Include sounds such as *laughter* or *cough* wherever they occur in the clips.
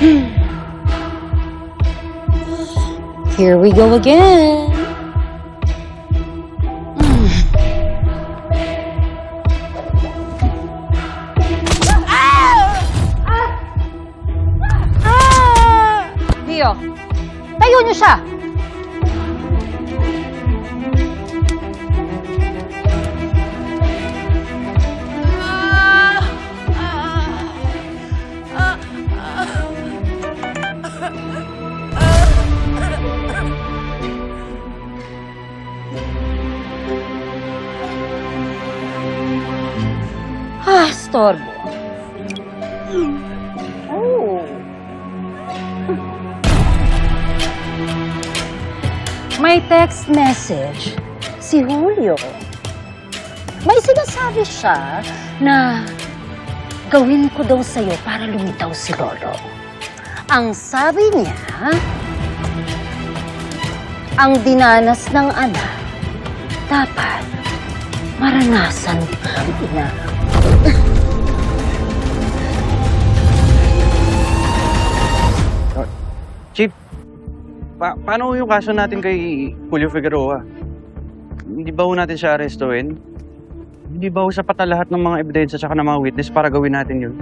*sighs* Here we go again. *sighs* Dio, tayo niyo siya! Oh. May text message si Julio. May sinasabi siya na gawin ko daw sa'yo para lumitaw si Lolo. Ang sabi niya, ang dinanas ng anak, dapat maranasan ng ina. Pa paano yung kaso natin kay Julio Figueroa? Hindi ba ho natin siya arestuin? Hindi ba ho sapat na lahat ng mga ebidensya at ng mga witness para gawin natin yun?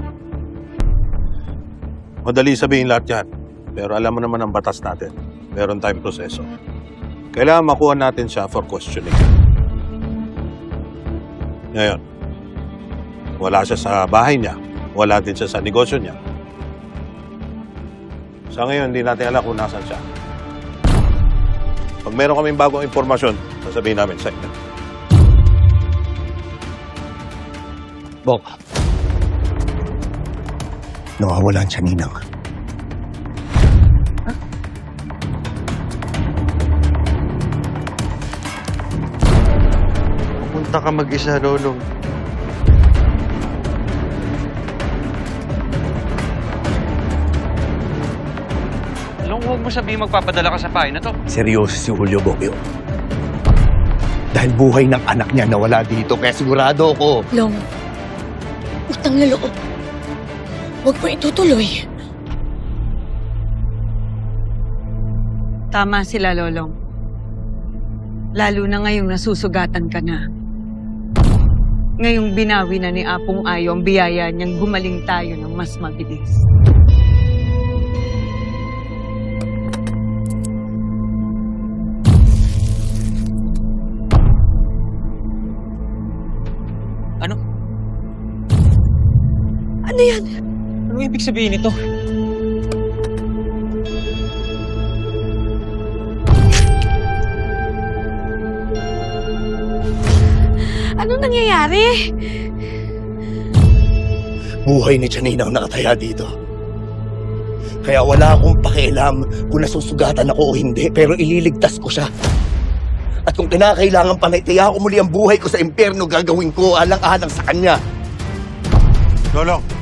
Madali sabihin lahat yan. Pero alam mo naman ang batas natin. Meron tayong proseso. Kailangan makuha natin siya for questioning. Ngayon, wala siya sa bahay niya. Wala din siya sa negosyo niya. Sa ngayon, hindi natin alam kung nasan siya. Pag meron kaming bagong impormasyon, sasabihin namin sa inyo. Bok. Nawawala siya, Ninang. Pupunta ka mag-isa, Lolong. Long, huwag mo sabihin magpapadala ka sa pahay na to. Seryoso si Julio Bokyo. Dahil buhay ng anak niya nawala dito, kaya sigurado ako. Long, utang na loob. Huwag mo itutuloy. Tama sila, Lolong. Lalo na ngayong nasusugatan ka na. Ngayong binawi na ni Apong Ayo ang biyaya niyang gumaling tayo ng mas mabilis. Ano yan? Ano ibig sabihin nito? Anong nangyayari? Buhay ni Janina ang nakataya dito. Kaya wala akong pakialam kung nasusugatan ako o hindi, pero ililigtas ko siya. At kung kinakailangan pa na itaya ko muli ang buhay ko sa impyerno, gagawin ko alang-alang sa kanya. Lolong,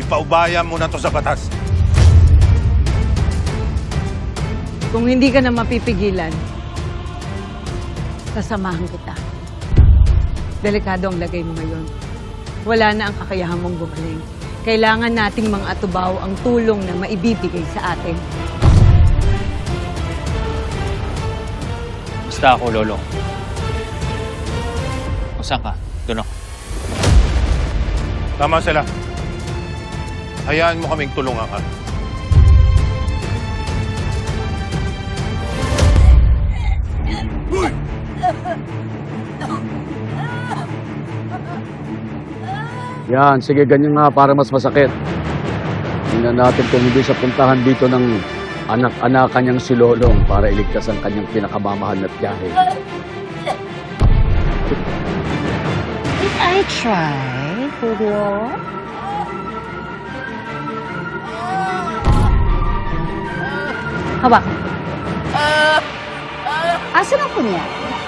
ipaubaya mo na to sa batas. Kung hindi ka na mapipigilan, sasamahan kita. Delikado ang lagay mo ngayon. Wala na ang kakayahan mong gumaling. Kailangan nating mga atubaw ang tulong na maibibigay sa atin. Basta ako, Lolo. O saan ka? Doon ako. Tama sila. Hayaan mo kaming tulungan ka. Yan, sige, ganyan nga para mas masakit. Tingnan natin kung hindi siya puntahan dito ng anak-anakan niyang si Lolong para iligtas ang kanyang pinakamamahal na tiyahe. Did I try, Julio? Hawak. Asan ako niya? Gusto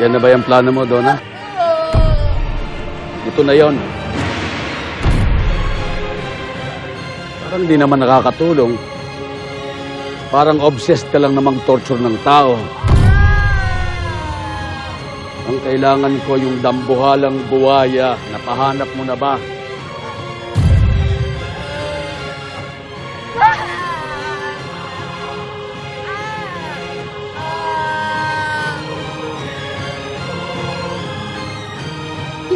Yan na ba yung plano mo, Donna? Ito na yon. Parang di naman nakakatulong. Parang obsessed ka lang namang torture ng tao. Ang kailangan ko yung dambuhalang buwaya. Napahanap mo na ba?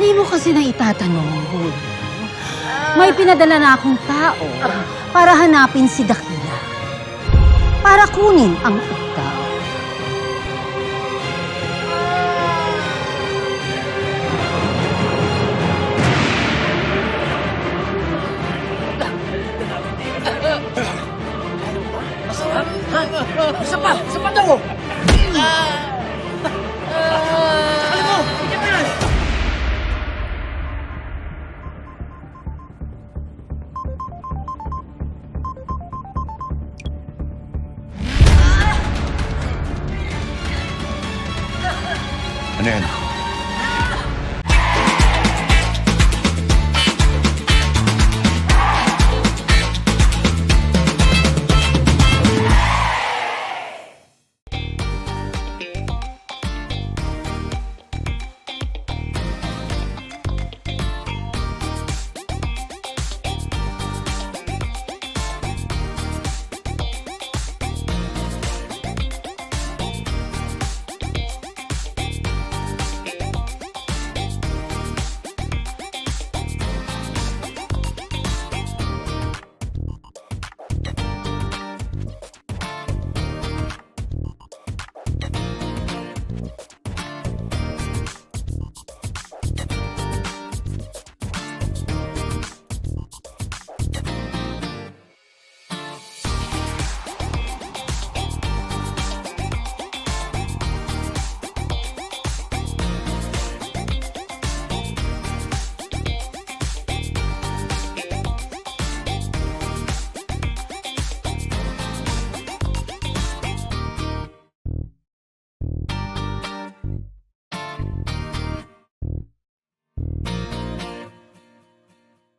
Hindi mo kasi na itatanong, Julio. May pinadala na akong tao para hanapin si Dakila. Para kunin ang ikaw. Ano yan?